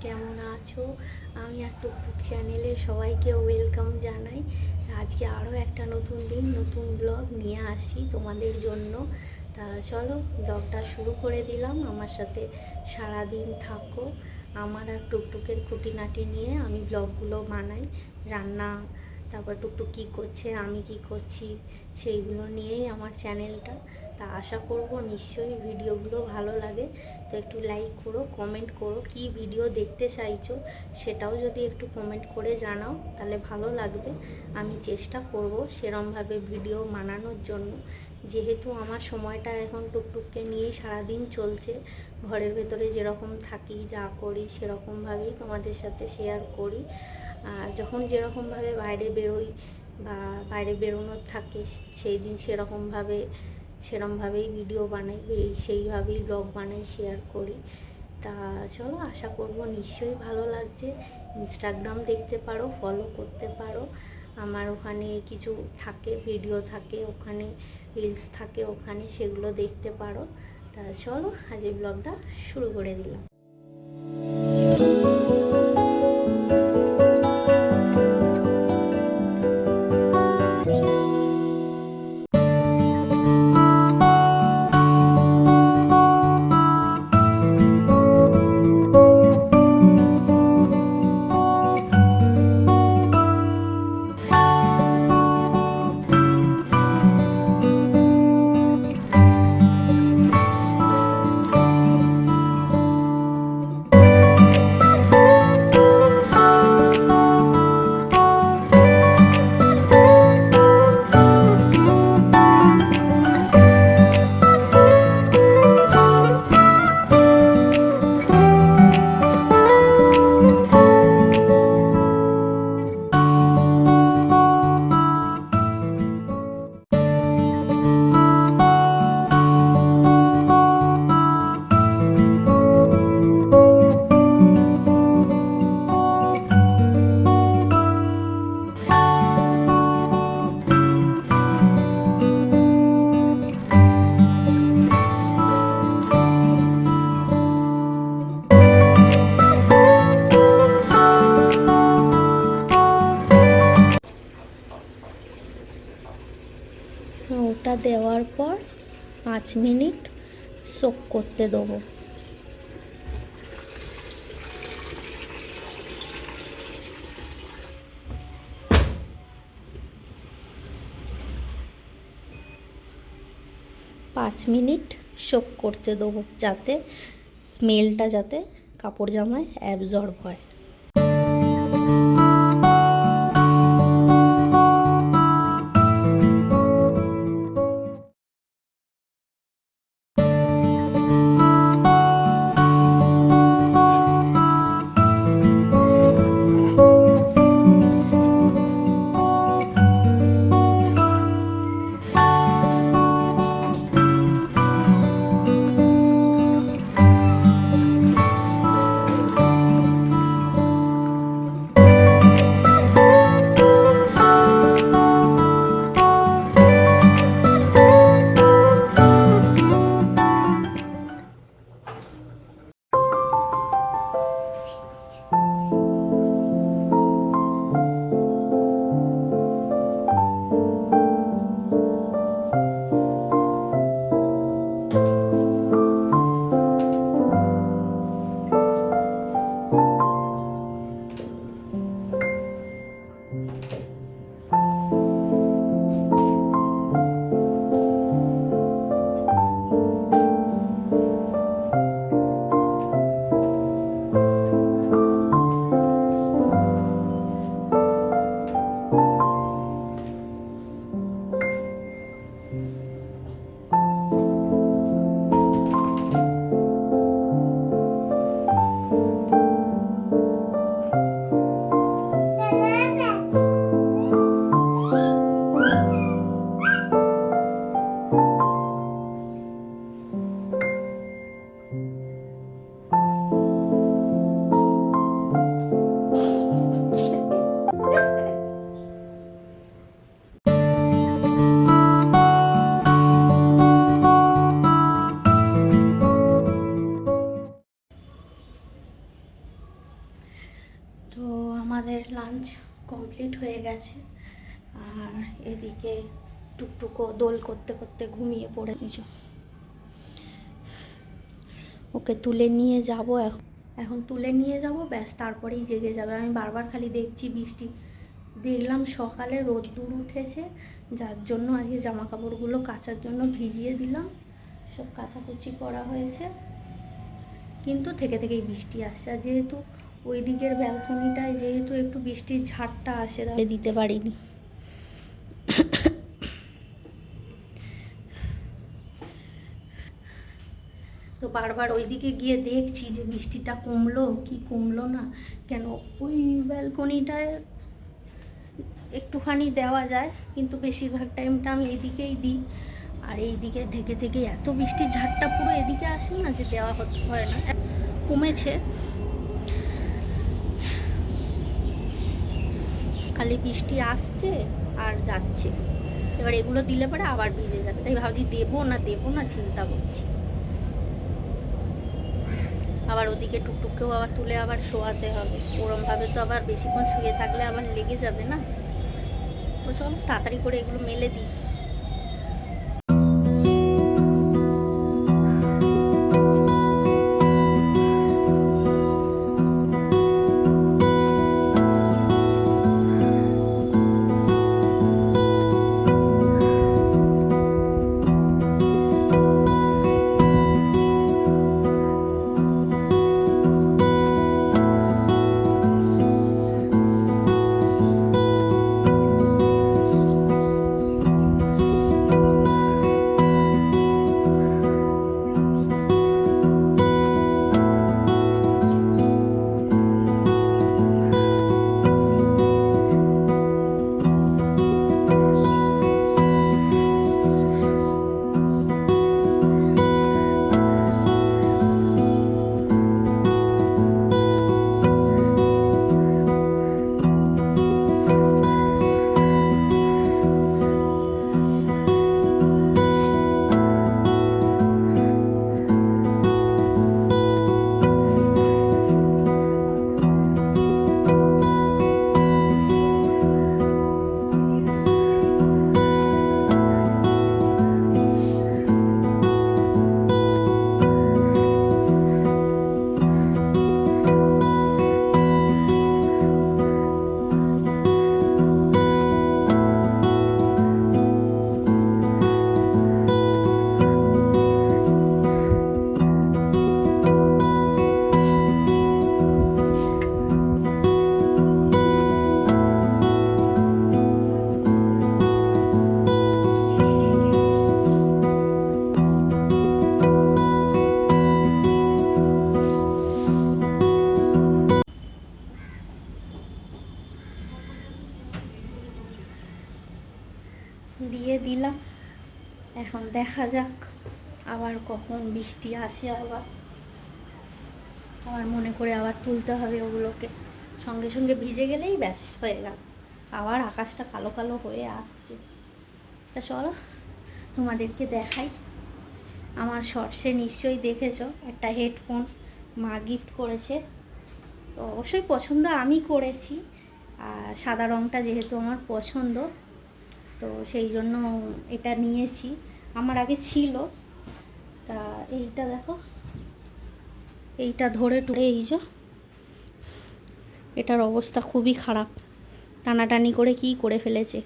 কেমন আছো? আমি আর টুকটুক চ্যানেলে সবাইকে ওয়েলকাম জানাই। আজকে আরও একটা নতুন দিন, নতুন ব্লগ নিয়ে আসি তোমাদের জন্য। তা চলো, ব্লগটা শুরু করে দিলাম। আমার সাথে সারা দিন থাকো। আমার আর টুকটুকের খুঁটিনাটি নিয়ে আমি ব্লগগুলো বানাই, রান্না তারপর টুকটুক কী করছে, আমি কি করছি, সেইগুলো নিয়েই আমার চ্যানেলটা। তা আশা করব নিশ্চয়ই ভিডিওগুলো ভালো লাগে। তো একটু লাইক করো কমেন্ট করো, কি ভিডিও দেখতে চাইছো সেটাও যদি একটু কমেন্ট করে জানাও, তাহলে ভালো লাগবে। আমি চেষ্টা করব সেরমভাবে ভিডিও মানানোর জন্য। যেহেতু আমার সময়টা এখন টুকটুককে নিয়েই সারাদিন চলছে, ঘরের ভেতরে যেরকম থাকি, যা করি সেরকমভাবেই তোমাদের সাথে শেয়ার করি। যখন যেরকমভাবে বাইরে বেরোই বা বাইরে বেরোনোর থাকে সেই দিন সেরকমভাবে, সেরমভাবেই ভিডিও বানাই সেইভাবেই ব্লগ বানাই শেয়ার করি। তা চলো, আশা করব নিশ্চয়ই ভালো লাগছে। ইনস্টাগ্রাম দেখতে পারো ফলো করতে পারো। আমার ওখানে কিছু থাকে ভিডিও থাকে, ওখানে রিলস থাকে, ওখানে সেগুলো দেখতে পারো। তা চলো, আজ এই ব্লগটা শুরু করে দিলাম। পাঁচ মিনিট সোক করতে দেবো। পাঁচ মিনিট সোক করতে দেবো যাতে স্মেলটা যাতে কাপড় জামায় অ্যাবজর্ব হয়। আমাদের লাঞ্চ কমপ্লিট হয়ে গেছে। আর এদিকে টুকটুকো দোল করতে করতে ঘুমিয়ে পড়ে নিছো ওকে তুলে নিয়ে যাব এখন এখন তুলে নিয়ে যাব, ব্যাস তারপরেই জেগে যাবে। আমি বারবার খালি দেখছি বৃষ্টি। দেখলাম সকালে রোদ রোদ্দুর উঠেছে, যার জন্য আজকে জামা কাপড়গুলো কাচার জন্য ভিজিয়ে দিলাম। সব কাচাকুচি করা হয়েছে। কিন্তু থেকে থেকেই বৃষ্টি আসছে। আর যেহেতু ওই দিকের ব্যালকনিটায় যেহেতু একটু বৃষ্টির ঝাড়টা আসে তাহলে দিতে পারিনি। তো বারবার ওইদিকে গিয়ে দেখছি যে বৃষ্টিটা কমলো, কি কমলো না, কেন ওই ব্যালকনিটায় একটুখানি দেওয়া যায়, কিন্তু বেশিরভাগ টাইমটা আমি এদিকেই দিই। আর এই দিকে থেকে থেকে এত বৃষ্টির ঝাড়টা পুরো এদিকে আসে না যে দেওয়া হয় না। কমেছে। খালি বৃষ্টি আসছে আর যাচ্ছে। এবার এগুলো দিলে পরে আবার ভিজে যাবে। তাই ভাবছি দেবো না দেবো না, চিন্তা করছি। আবার ওদিকে টুকটুককেও আবার তুলে আবার শোয়াতে হবে। ওরমভাবে তো আবার বেশিক্ষণ শুয়ে থাকলে আবার লেগে যাবে না। তো চলো তাড়াতাড়ি করে এগুলো মেলে দিই। দিয়ে দিলাম। এখন দেখা যাক আবার কখন বৃষ্টি আসে আবার। আবার মনে করে আবার তুলতে হবে ওগুলোকে। সঙ্গে সঙ্গে ভিজে গেলেই ব্যাস হয়ে গেল। আবার আকাশটা কালো কালো হয়ে আসছে। তা চলো, তোমাদেরকে দেখাই। আমার শর্টসে নিশ্চয়ই দেখেছ, একটা হেডফোন মা গিফট করেছে। তো অবশ্যই পছন্দ আমি করেছি। আর সাদা রঙটা যেহেতু আমার পছন্দ তো সেই জন্য এটা নিয়েছি। আমার আগে ছিল। তা এইটা দেখো। এইটা ধরে টুরে এই যে। এটার অবস্থা খুবই খারাপ। টানাটানি করে কি করে ফেলেছে?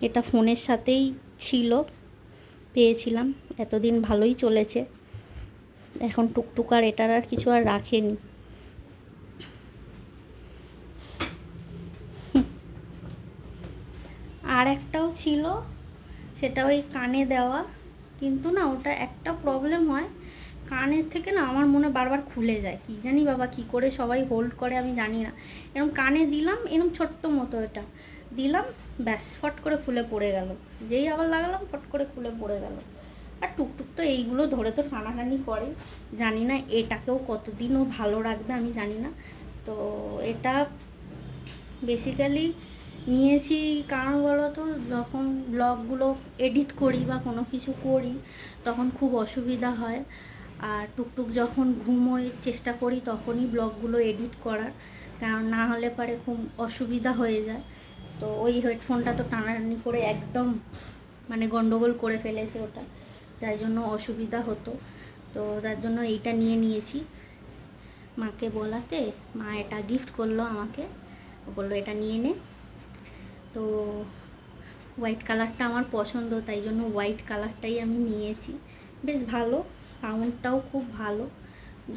এটা ফোনের সাথেই ছিল। পেয়েছিলাম। এতদিন ভালোই চলেছে। এখন টুকটুক আর এটার আর কিছু আর রাখেনি। আর একটাও ছিল, সেটা ওই কানে দেওয়া। কিন্তু না, ওটা একটা প্রবলেম হয়, কানের থেকে না আমার মনে বারবার খুলে যায়। কি জানি বাবা কি করে সবাই হোল্ড করে আমি জানি না। এরকম কানে দিলাম এরকম ছোট্ট মতো এটা। দিলাম, ব্যাস, ফট করে খুলে পড়ে গেল। যেই আবার লাগালাম, ফট করে খুলে পড়ে গেল। আর টুকটুক তো এইগুলো ধরে তো টানাটানি করে। জানি না এটাকেও কতদিনও ভালো রাখবে আমি জানি না। তো এটা বেসিক্যালি নিয়েছি, কারণ বলো তো, যখন ব্লগগুলো এডিট করি বা কোনো কিছু করি, তখন খুব অসুবিধা হয়। আর টুকটুক যখন ঘুমোয় চেষ্টা করি তখনই ব্লগগুলো এডিট করার, কারণ না হলে পরে খুব অসুবিধা হয়ে যায়। তো ওই হেডফোনটা তো টানাটানি করে একদম মানে গন্ডগোল করে ফেলেছে ওটা, যার জন্য অসুবিধা হতো। তো তার জন্য এইটা নিয়ে নিয়েছি। মাকে বলাতে, মা এটা গিফট করল আমাকে। বলল, এটা নিয়ে নে। তো হোয়াইট কালারটা আমার পছন্দ, তাই জন্য হোয়াইট কালারটাই আমি নিয়েছি। বেশ ভালো সাউন্ডটাও খুব ভালো।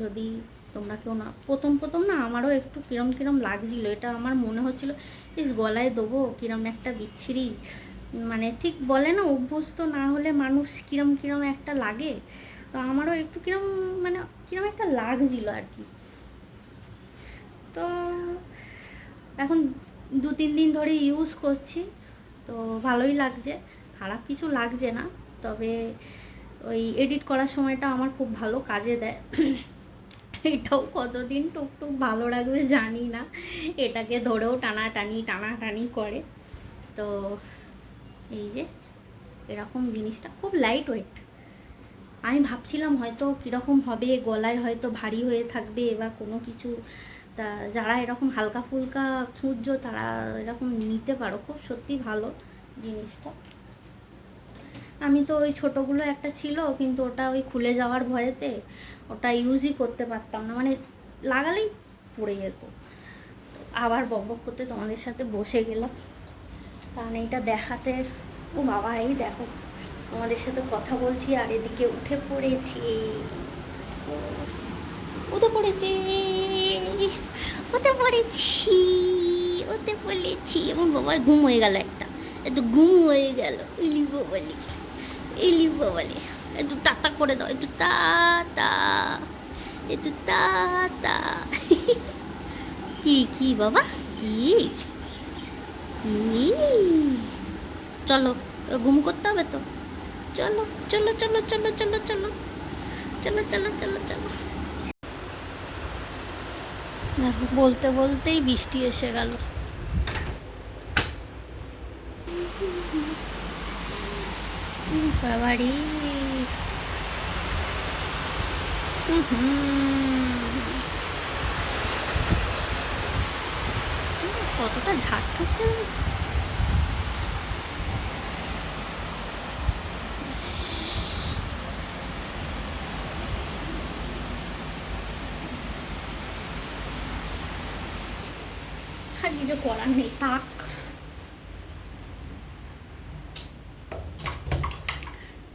যদি তোমরা কেউ না, প্রথম প্রথম না আমারও একটু কিরম কিরম লাগছিল, এটা আমার মনে হচ্ছিল, ইস, গলায় দেবো, কিরম একটা বিচ্ছিরি। মানে ঠিক বলে না, অভ্যস্ত না হলে মানুষ কিরম কিরম একটা লাগে। তো আমারও একটু কিরম মানে কিরম একটা লাগছিল আর কি। তো এখন দু তিন দিন ধরে ইউজ করছি, তো ভালোই লাগছে। খারাপ কিছু লাগছে না, তবে ওই এডিট করার সময়টা আমার খুব ভালো কাজে দেয়। এটাও কতদিন টুকটুক ভালো রাখবে জানি না, এটাকে ধরেও টানাটানি টানাটানি করে। তো এই যে, এরকম জিনিসটা, খুব লাইট ওয়েট আমি ভাবছিলাম হয়তো কীরকম হবে, গলায় হয়তো ভারী হয়ে থাকবে বা কোনো কিছু তা যারা এরকম হালকা ফুলকা সূর্য, তারা এরকম নিতে পারো। খুব সত্যি ভালো জিনিসটা। আমি তো ওই ছোটোগুলো একটা ছিল, কিন্তু ওটা ওই খুলে যাওয়ার ভয়েতে ওটা ইউজই করতে পারতাম না। মানে লাগালেই পড়ে যেত। আবার বক বক করতে তোমাদের সাথে বসে গেলাম। কারণ এইটা দেখাতে, ও বাবা, এই দেখো, তোমাদের সাথে কথা বলছি আর এদিকে উঠে পড়েছি। উঠে পড়েছি। উঠে পড়েছি উঠে পড়েছি আমার বাবার ঘুম হয়ে গেল একটা একটু ঘুম হয়ে গেল ইলি বাবালি ইলি বাবালি একটু তাতা করে দাও একটু তা একটু তা কি কি বাবা কি কি চলো ঘুম করতে হবে তো চলো চলো চলো চলো চলো চলো চলো চলো চলো চলো বলতে বলতেই বৃষ্টি এসে গেল। কতটা ঝাড় ঠুকতে আর কিছু করার নেই থাক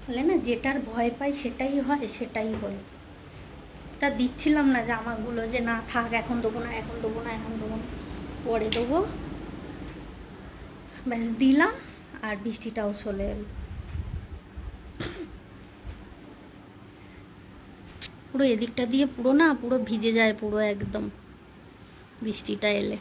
বলে না যেটার ভয় পাই সেটাই হয়, সেটাই হলো। তা দিচ্ছিলাম না জামাগুলো যে না থাক, এখন দেবো না, এখন দেবো না, এখন দেবো না। পরে দেবো। ব্যাস, দিলাম আর বৃষ্টিটাও চলে এলো। পুরো এদিকটা দিয়ে পুরো না, পুরো ভিজে যায় পুরো একদম। বৃষ্টিটা এলে।